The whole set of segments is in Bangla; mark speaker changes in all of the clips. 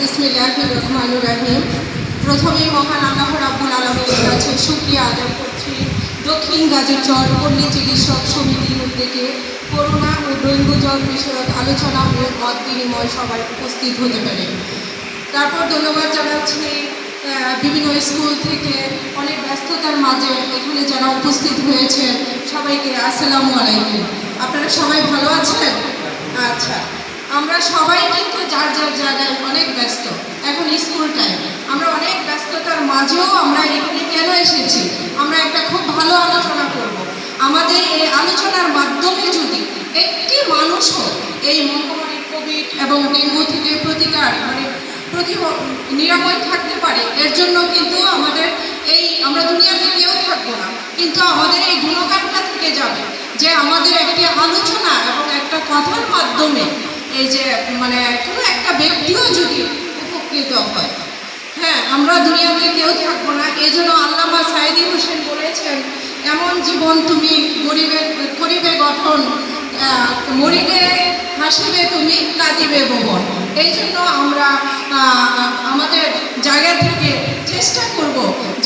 Speaker 1: বিসমিল্লাহ রহমান রাহিম। প্রথমেই মহান আল্লাহ রাব্বুল আলমীর কাছে শুক্রিয়া আদায় করছি। দক্ষিণ গাজীচর পল্লী চিকিৎসক সমিতির উদ্যোগে করোনা ও ডেঙ্গু জ্বর বিষয়ক আলোচনা ও মত বিনিময় সবাই উপস্থিত হতে পারে। তারপর ধন্যবাদ জানাচ্ছি বিভিন্ন স্কুল থেকে অনেক ব্যস্ততার মাঝে এখানে যারা উপস্থিত হয়েছে সবাইকে আসসালামু আলাইকুম। আপনারা সবাই ভালো আছেন? আচ্ছা। আমরা সবাই কিন্তু যার যার জায়গায় অনেক ব্যস্ত। এখন স্কুল টাইম আমরা অনেক ব্যস্ততার মাঝেও আমরা এখানে কেন এসেছি? আমরা একটা খুব ভালো আলোচনা করব। আমাদের এই আলোচনার মাধ্যমে যদি একটি মানুষও এই মহামারী কোভিড এবং ডেঙ্গু থেকে প্রতিকার মানে প্রতি নিরাপদ থাকতে পারে, এর জন্য কিন্তু আমাদের এই, আমরা দুনিয়াতে কেউ থাকব না। কিন্তু আমাদের এই গুণগানটা থেকে যাবে যে আমাদের একটি আলোচনা এবং একটা কথার মাধ্যমে এই যে মানে কোনো একটা ব্যক্তিও যদি উপকৃত হয় হ্যাঁ আমরা দুনিয়াতে কেউ থাকব না। এই জন্য আল্লামা সাইদি হোসেন বলেছেন, এমন জীবন তুমি গরিবে, করিবে গঠন মরিবে হাসিবে তুমি, কাঁদিবে ভবন। এই জন্য আমরা আমাদের জায়গা থেকে চেষ্টা করব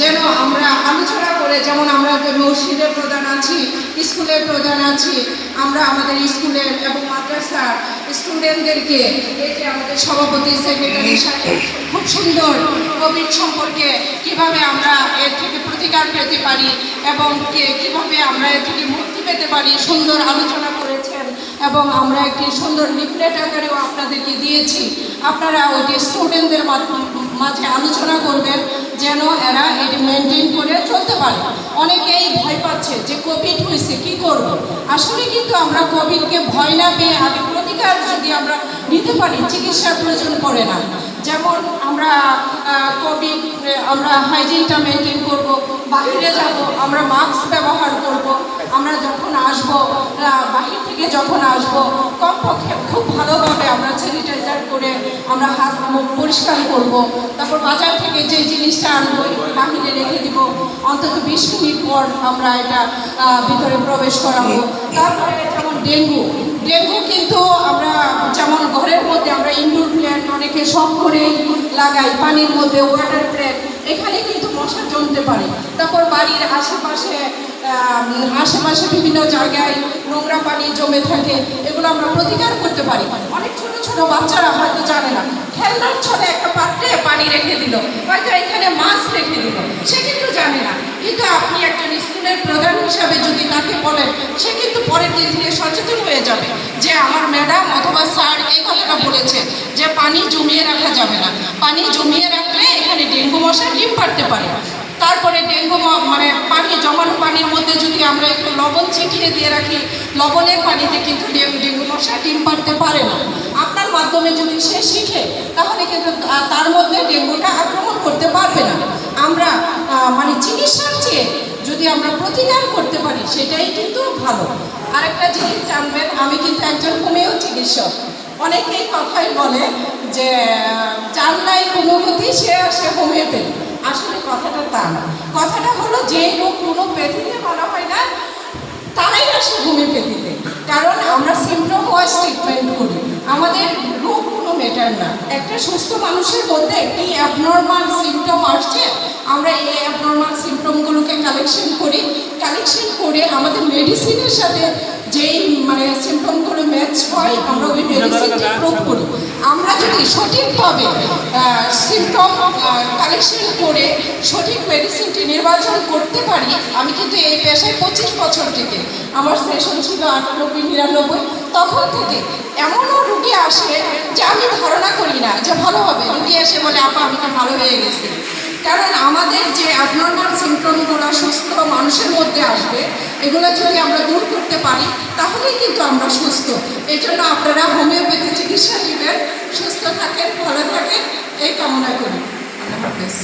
Speaker 1: যেন আমরা আলোচনা করে, যেমন আমরা যে মসজিদের প্রধান আছি স্কুলের প্রধান আছি, আমরা আমাদের স্কুলের এবং মাদ্রাসার স্টুডেন্টদেরকে, এই যে আমাদের সভাপতি সেক্রেটারির সাথে খুব সুন্দর কোভিড সম্পর্কে কীভাবে আমরা এর থেকে প্রতিকার পেতে পারি এবং কে- কীভাবে আমরা এর থেকে মুক্তি পেতে পারি, সুন্দর আলোচনা করেছেন এবং আমরা একটি সুন্দর লিফলেট আকারেও আপনাদেরকে দিয়েছি। আপনারা ওইটি স্টুডেন্টদের মাঝে আলোচনা করবেন যেন এরা এটি মেনটেন করে চলতে পারে। অনেকেই ভয় পাচ্ছে যে কোভিড হয়েছে, কি করব? আসলে কিন্তু আমরা কোভিডকে ভয় না পেয়ে আগে প্রতিকার যদি আমরা নিতে পারি, চিকিৎসার প্রয়োজন পড়ে না। যেমন আমরা কোভিড আমরা হাইজিনটা মেনটেন করব, বাহিরে যাব, আমরা মাস্ক ব্যবহার করব, আমরা আসব বাহির থেকে যখন আসব, কমপক্ষে খুব ভালোভাবে আমরা স্যানিটাইজার করে আমরা হাত মুখ পরিষ্কার করব। তারপর বাজার থেকে যে জিনিসটা আনব বাহিরে রেখে দিব। অন্তত বিশ মিনিট পর আমরা এটা ভিতরে প্রবেশ করাবো। তারপরে যেমন ডেঙ্গু ডেঙ্গু কিন্তু আমরা যেমন ঘরের মধ্যে আমরা ইনডোর প্ল্যান্ট অনেকে শখ করেই লাগাই, পানির মধ্যে ওয়াটার প্ল্যান্ট এখানে কিন্তু জমতে পারে। তারপর বাড়ির আশেপাশে আশেপাশে বিভিন্ন জায়গায় নোংরা পানি জমে থাকে, এগুলো আমরা প্রতিকার করতে পারি। অনেক ছোট ছোট বাচ্চারা হয়তো জানে না। খেলনার ছলে একটা পাত্রে পানি রেখে দিল, হয়তো এখানে মাছ রেখে দিল, সে কিন্তু জানে না। কিন্তু আপনি একজন স্কুলের প্রধান হিসাবে যদি তাকে বলেন, সে কিন্তু পরের দিন থেকে সচেতন হয়ে যাবে যে আমার ম্যাডাম অথবা স্যার এই কথাটা বলেছে যে পানি জমিয়ে রাখা যাবে না। পানি জমিয়ে রাখলে এখানে ডেঙ্গু মশা ডিম পারতে পারে। তারপরে ডেঙ্গু মানে পানি, জমানো পানির মধ্যে যদি আমরা একটু লবণ ছিটিয়ে দিয়ে রাখি, লবণের পানিতে কিন্তু ডেঙ্গু মশা ডিম পারতে পারে না। আপনার মাধ্যমে যদি সে শিখে, তাহলে কিন্তু তার মধ্যে ডেঙ্গুটা আক্রমণ করতে পারবে না। আমরা মানে চিকিৎসার চেয়ে যদি আমরা প্রতিকার করতে পারি, সেটাই কিন্তু ভালো। আরেকটা জিনিস জানবেন, আমি কিন্তু একজন হোমিও চিকিৎসক। অনেকেই কথাই বলে যে চার নাই হোমিওপ্যাথি সে আসে হোমিওপ্যাথি আসলে কথাটা তা না। কথাটা হলো যে রোগ কোনো ব্যাধিতে বলা হয় না, তারাই আসে হোমিওপ্যাথিতে কারণ আমরা সিমটম ওয়াইজ ট্রিটমেন্ট করি। আমাদের রোগ কোনো ম্যাটার না। একটা সুস্থ মানুষের মধ্যে একটি অ্যাবনর্মাল সিমটম আসছে, আমরা এই অ্যাবনর্মাল সিমটমগুলোকে কালেকশন করি। কালেকশন করে আমাদের মেডিসিনের সাথে যেই মানে সিমটমগুলো ম্যাচ হয় আমরা ওই মেডিসিনটি প্রয়োগ করি আমরা যদি সঠিকভাবে সিমটম কালেকশন করে সঠিক মেডিসিনটি নির্বাচন করতে পারি আমি কিন্তু এই পেশায় পঁচিশ বছর থেকে আমার সেশন ছিল আটানব্বই নিরানব্বই তখন থেকে এমনও রুগী আসে যে আমি ধারণা করি না যে ভালো হবে রুগী এসে বলে আপা আমি তো ভালো হয়ে গেছি। কারণ আমাদের যে অ্যাবনর্মাল সিমটমগুলো সুস্থ মানুষের মধ্যে আসবে, এগুলো যদি আমরা দূর করতে পারি, তাহলেই কিন্তু আমরা সুস্থ। এই জন্য আপনারা হোমিওপ্যাথি চিকিৎসা নেবেন, সুস্থ থাকেন, ভালো থাকেন, এই কামনা করি। আল্লাহ হাফেজ।